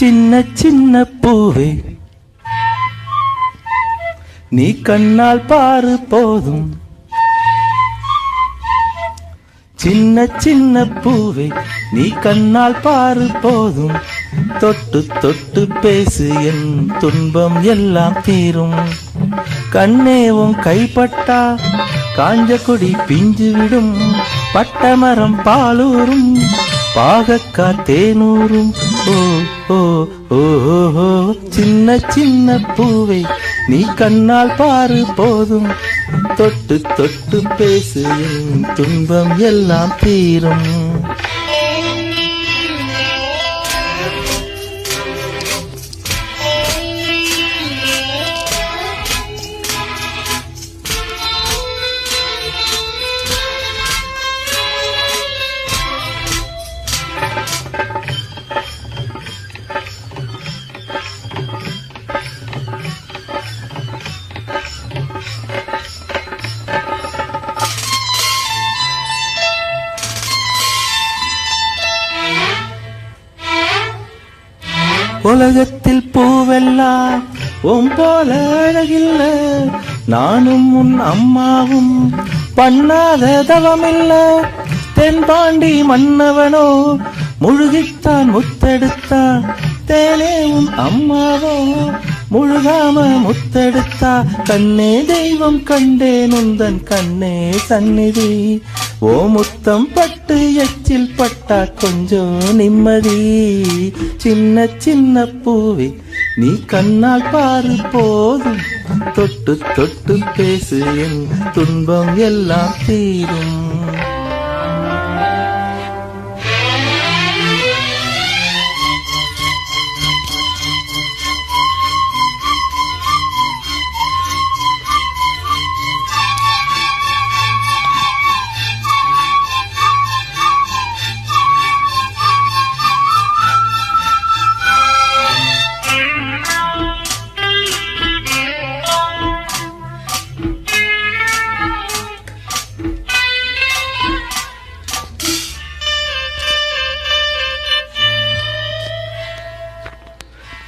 சின்ன சின்ன பூவே. நீ கண்ணால் பாரு போதும். சின்ன சின்ன பூவே நீ கண்ணால் பாரு போதும். தொட்டு தொட்டு பேசு என் துன்பம் எல்லாம் தீரும். கண்ணேவும் கைப்பட்டா காஞ்ச கொடி பிஞ்சு விடும். பட்டமரம் பாலூரும் பாகக்கா தேனூரும் ஓ ஓ ஓ சின்ன சின்ன பூவை நீ கண்ணால் பாரு போதும். தொட்டு தொட்டு பேசு துன்பம் எல்லாம் தீரும். உலகத்தில் பூவெல்லாம் உன் போல அழகில்ல. நானும் உன் அம்மாவும் பண்ணாத தவமில்ல. தென்பாண்டி மன்னவனோ முழுகித்தான் முத்தெடுத்தான் தேனே உன் அம்மாவோ முழுகாம முத்தெடுத்தா. கண்ணே தெய்வம் கண்டேன் உந்தன் கண்ணே சந்நிதி. ஓ முத்தம் பட் பட்டு எச்சில் பட்டா கொஞ்சம் நிம்மதி. சின்ன சின்ன பூவே நீ கண்ணால் பாரு போதும். தொட்டு தொட்டு பேசு என் துன்பம் எல்லாம் தீரும்.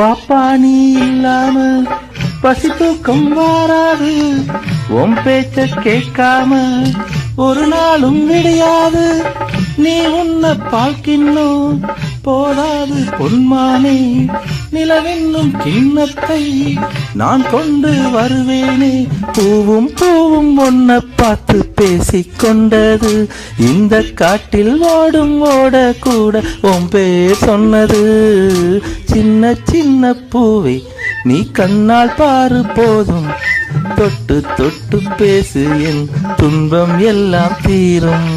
பாப்பா நீ இல்லாம பசி தூக்கம் வாராது. உன் பேச்ச கேட்காம ஒரு நாளும் விடியாது. நீ உன்ன பார்க்கின்னும் போதாது பொன்மானே நிலவென்னும் கிண்ணத்தை நான் கொண்டு வருவேனே. பூவும் பூவும் ஒன்ன பார்த்து பேசிக் கொண்டது. இந்த காட்டில் ஓடும் ஓட கூட உன் பேர் சொன்னது. சின்ன சின்ன பூவை நீ கண்ணால் பாரு போதும். தொட்டு தொட்டு பேசு என் துன்பம் எல்லாம் தீரும்.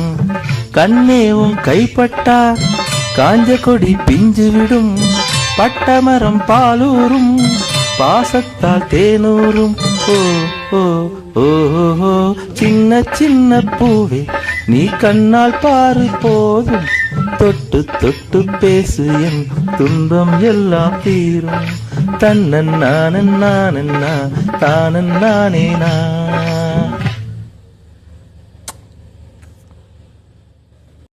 கண்ணேவும் கைப்பட்டா காஞ்ச கொடி பிஞ்சு விடும் பட்டமரம் பாலூரும் பாசத்தால் தேனூரும். ஓ ஓ ஓ சின்ன சின்ன பூவே நீ கண்ணால் பாரு போதும். தொட்டு தொட்டு பேசு என் துன்பம் எல்லாம் தீரும். தன்னன் நானன் நானன் தானன் நானே நான்.